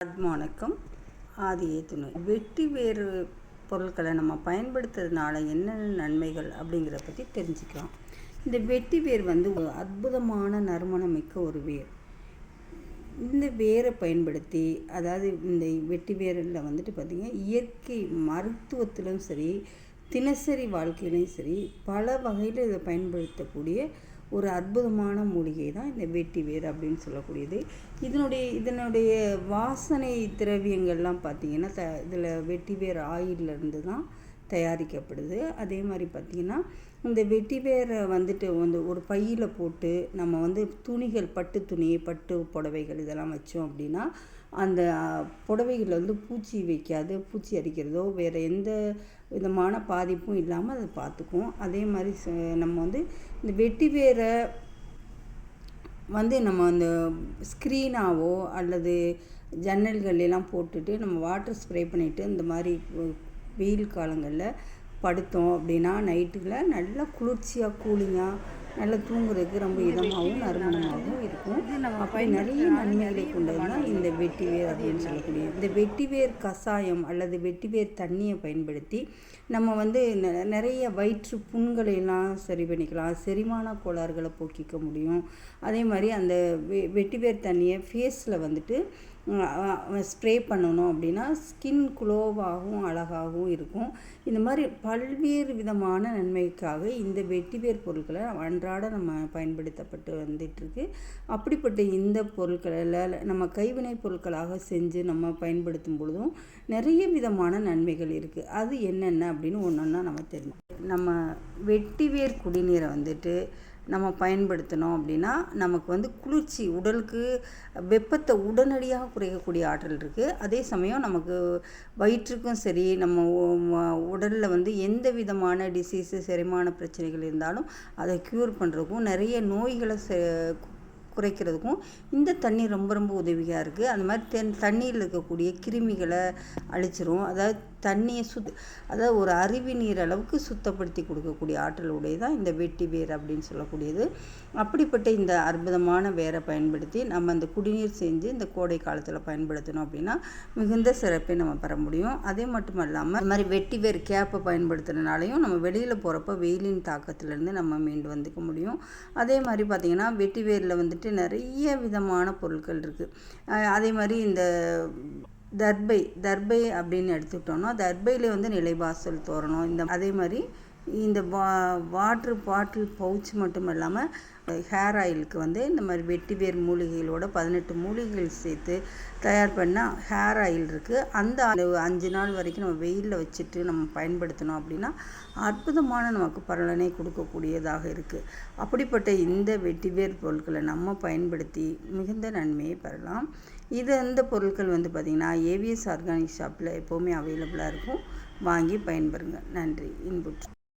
வணக்கம். ஆதியே துணை வெட்டி வேறு பொருட்களை நம்ம பயன்படுத்துறதுனால என்னென்ன நன்மைகள் அப்படிங்கிறத பற்றி தெரிஞ்சுக்கலாம். இந்த வெட்டி வேர் வந்து ஒரு அற்புதமான நறுமணம் மிக்க ஒரு வேர். இந்த வேரை பயன்படுத்தி அதாவது இந்த வெட்டி வேரில் வந்துட்டு பார்த்திங்கன்னா இயற்கை மருத்துவத்திலும் சரி தினசரி வாழ்க்கையிலையும் சரி பல வகையில் இதை பயன்படுத்தக்கூடிய ஒரு அற்புதமான மூலிகை தான் இந்த வெட்டி வேர் அப்படின்னு சொல்லக்கூடியது. இதனுடைய இதனுடைய வாசனை திரவியங்கள்லாம் பார்த்திங்கன்னா த இதில் வெட்டி வேர் ஆயிலிருந்து தான் தயாரிக்கப்படுது. அதே மாதிரி பார்த்திங்கன்னா இந்த வெட்டி வேரை வந்துட்டு வந்து ஒரு பையில் போட்டு நம்ம வந்து துணிகள் பட்டு துணி பட்டு புடவைகள் இதெல்லாம் வச்சோம் அப்படின்னா அந்த புடவைகளில் வந்து பூச்சி வைக்காது பூச்சி அரிக்கிறதோ வேறு எந்த விதமான பாதிப்பும் இல்லாமல் அதை பார்த்துக்கும் அதே மாதிரி நம்ம வந்து இந்த வெட்டி வேரை வந்து நம்ம அந்த ஸ்க்ரீனாவோ அல்லது ஜன்னல்கள் எல்லாம் போட்டுட்டு நம்ம வாட்டர் ஸ்ப்ரே பண்ணிவிட்டு இந்த மாதிரி வெயில் காலங்களில் படுத்தோம் அப்படின்னா நைட்டில் நல்லா குளிர்ச்சியாக கூலிங்காக நல்லா தூங்குறதுக்கு ரொம்ப இதமாகவும் நறுமணமாகவும் இருக்கும். அப்படி நிறைய நன்மைகளை கொண்டது தான் இந்த வெட்டிவேர் அப்படின்னு சொல்லக்கூடிய இந்த வெட்டிவேர் கஷாயம் அல்லது வெட்டிவேர் தண்ணியை பயன்படுத்தி நம்ம வந்து நிறைய வயிற்று புண்களையெல்லாம் சரி பண்ணிக்கலாம். செரிமான கோளாறுகளை போக்கிக்க முடியும். அதே மாதிரி அந்த வெ வெட்டிவேர் தண்ணியை ஃபேஸில் வந்துட்டு ஸ்ப்ரே பண்ணணும் அப்படின்னா ஸ்கின் குளோவாகவும் அழகாகவும் இருக்கும். இந்த மாதிரி பல்வேறு விதமான நன்மைக்காக இந்த வெட்டிவேர் பொருட்களை அன்றாட நம்ம பயன்படுத்தப்பட்டு வந்துட்டுருக்கு. அப்படிப்பட்ட இந்த பொருட்களில் நம்ம கைவினை பொருட்களாக செஞ்சு நம்ம பயன்படுத்தும் பொழுதும் நிறைய விதமான நன்மைகள் இருக்குது அது என்னென்ன அப்படின்னு ஒன்று ஒன்றா நம்ம தெரியும் நம்ம வெட்டிவேர் குடிநீரை வந்துட்டு நம்ம பயன்படுத்தினோம் அப்படின்னா நமக்கு வந்து குளிர்ச்சி உடலுக்கு வெப்பத்தை உடனடியாக குறைக்கக்கூடிய ஆற்றல் இருக்குது அதே சமயம் நமக்கு வயிற்றுக்கும் சரி நம்ம உடலில் வந்து எந்த விதமான டிசீஸு செரிமான பிரச்சனைகள் இருந்தாலும் அதை க்யூர் பண்ணுறதுக்கும் நிறைய நோய்களை குறைக்கிறதுக்கும் இந்த தண்ணி ரொம்ப ரொம்ப உதவியாக இருக்குது அந்த மாதிரி தென் தண்ணியில் இருக்கக்கூடிய கிருமிகளை அழிச்சிரும். அதாவது தண்ணியை சுத் அதாவது ஒரு அருவி நீர் அளவுக்கு சுத்தப்படுத்தி கொடுக்கக்கூடிய ஆற்றல் உடையதான் இந்த வெட்டி வேர் அப்படின்னு சொல்லக்கூடியது. அப்படிப்பட்ட இந்த அற்புதமான வேரை பயன்படுத்தி நம்ம அந்த குடிநீர் செஞ்சு இந்த கோடை காலத்தில் பயன்படுத்தணும் அப்படின்னா மிகுந்த சிறப்பை நம்ம பெற முடியும். அதே மட்டும் இல்லாமல் இந்த மாதிரி வெட்டி வேர் கேப்பை பயன்படுத்துறதுனாலையும் நம்ம வெளியில் போகிறப்ப வெயிலின் தாக்கத்துலேருந்து நம்ம மீண்டு வந்துக்க முடியும். அதே மாதிரி பார்த்திங்கன்னா வெட்டி வேரில் வந்துட்டு நிறைய விதமான பொருட்கள் இருக்குது அதே மாதிரி இந்த தர்பை தர்பை அப்படின்னு எடுத்துக்கிட்டோம்னா தர்பையில் வந்து நிலைவாசல் தோரணும் இந்த அதே மாதிரி இந்த வா வாட்ரு பாட்டில் பவுச் மட்டும் இல்லாமல் ஹேர் ஆயிலுக்கு வந்து இந்த மாதிரி வெட்டி வேர் மூலிகைகளோட பதினெட்டு மூலிகைகள் சேர்த்து தயார் பண்ணால் ஹேர் ஆயில் இருக்குது அந்த அஞ்சு நாள் வரைக்கும் நம்ம வெயிலில் வச்சுட்டு நம்ம பயன்படுத்தினோம் அப்படின்னா அற்புதமான நமக்கு பலனை கொடுக்கக்கூடியதாக இருக்குது அப்படிப்பட்ட இந்த வெட்டிவேர் பொருட்களை நம்ம பயன்படுத்தி மிகுந்த நன்மையை பெறலாம். இது இந்த பொருட்கள் வந்து பார்த்திங்கன்னா ஏவிஎஸ் ஆர்கானிக் ஷாப்பில் எப்போவுமே அவைலபிளாக இருக்கும். வாங்கி பயன்பெறுங்க. நன்றி. இன்புட்